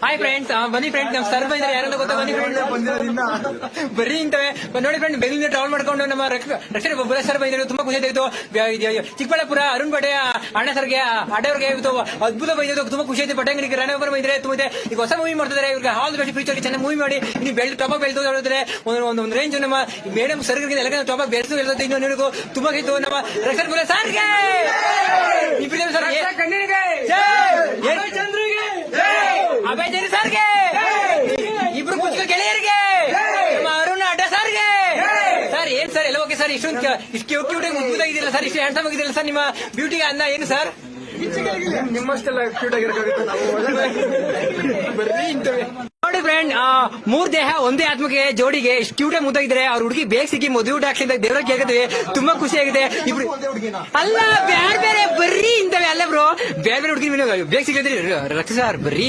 Hi friends ಬನ್ನಿ friend ನಮ್ sir ಬಂದ್ರೆ ಯಾರೆಲ್ಲ ಗೊತ್ತಾ? ಬನ್ನಿ ಫ್ರೆಂಡ್ ಬರ್ರಿ ಇಂತವೆ ನೋಡಿ ಫ್ರೆಂಡ್ ಬೆಂಗಳೂರಿಂದ ಟ್ರಾವೆಲ್ ಮಾಡ್ಕೊಂಡು ನಮ್ಮ ರಕ್ಷ- ರಕ್ಷಣೆ ಬುಲೆಟ್ ಸರ್ ಬಂದಿದ್ರು ತುಂಬಾ ಖುಷಿ ಆಯ್ತು ಚಿಕ್ಕಬಳ್ಳಾಪುರ ಅರುಣ್ ಬಡೆ ಅಣ್ಣ ಸರ್ಗೆ ಅಡ್ಡವ್ರಿಗೆ ಇವತ್ತು ಅದ್ಭುತ ಬಂದಿದ್ದು ತುಂಬಾ ಖುಷಿ ಆಯ್ತು ಪಟಂಗರಿಗೆ ರಣವರ್ ಬಂದಿದ್ರೆ ತುಂಬ ಇದೆ. ಈಗ ಹೊಸ ಮೂವಿ ಮಾಡ್ತಿದ್ದಾರೆ ಇವ್ರಿಗೆ ಹಾಲ್ ಬೆಸ್ಟ್ ಫ್ಯೂಚರ್ ಚೆನ್ನಾಗಿ ಮೂವಿ ಮಾಡಿ. ಇನ್ನು ಬೆಳ್ ಟಾಪ್ ಬೆಳೆದು ಹೇಳಿದ್ರೆ ಒಂದು ಒಂದು ರೇಂಜ್ ನಮ್ಮ ಮೇಡಮ್ ಸರ್ಗೆ ಎಲ್ಲ ಟಾಪ್ ಬೆಳೆದು ಹೇಳ್ತದೆ ಇನ್ನು ನಿಮಗೂ ತುಂಬಾ ಇತ್ತು. ನಮ್ಮ ರಕ್ಷಣೆ ಬುಲೆಟ್ ಸರ್ಗೆ ಇಬ್ರಿದ್ದಾರೆ ಸರ್ ಅಭಯ್ ಜರಿ ಸರ್ಗೆ. ಇಬ್ರು ಕುಚ್ಕ ಗೆಳೆಯರಿಗೆ. ನಮ್ಮ ಅರುಣ್ ಅಡ್ಡ ಸರ್ಗೆ. ಸರ್ ಏನ್ ಸರ್ ಎಲ್ಲ ಓಕೆ ಸರ್? ಇಷ್ಟೊಂದು ಇಷ್ಟು ಕ್ಯೂಟ್ ಕ್ಯೂಟ್ ಸರ್? ಇಷ್ಟು ಹ್ಯಾಂಡ್ಸಮ್ ಆಗಿದ್ದಿಲ್ಲ ಸರ್ ನಿಮ್ಮ ಬ್ಯೂಟಿಗೆ ಅನ್ನ ಏನು ಸರ್? ನಿಮ್ಮಷ್ಟೆಲ್ಲ ಕ್ಯೂಟ್ ಆಗಿರಕ್ಕಾಗುತ್ತೆ ನಾವು ಬರ್ರಿ ಇಂತವೆ ನೋಡಿ ಫ್ರೆಂಡ್ ಮೂರ್ ದೇಹ ಒಂದೇ ಆತ್ಮಕ್ಕೆ ಜೋಡಿಗೆ ಇಷ್ಟು ಕ್ಯೂಟ್ ಮುದ್ದಾಗಿದ್ರೆ ಅವ್ರ ಹುಡುಗಿ ಬೇಗ ಸಿಕ್ಕಿ ಮದುವೆ ಊಟ ಹಾಕ್ಲಿಂದ ಅಂತ ದೇವ್ರ ಕೇಳಿದ್ವಿ ತುಂಬಾ ಖುಷಿ ಆಗಿದೆ. ಇಬ್ರು ಅಲ್ಲ ಬೇರೆ ಬೇರೆ ಬರ್ರಿ ಇಂತವೆ ಅಲ್ಲ ಬ್ರೋ ಬೇರೆ ಬೇರೆ ಹುಡುಗಿ ಬೇಗ ಸಿಕ್ಕಿದ್ರಿ ರಕ್ಷ ಸರ್ ಬರ್ರಿ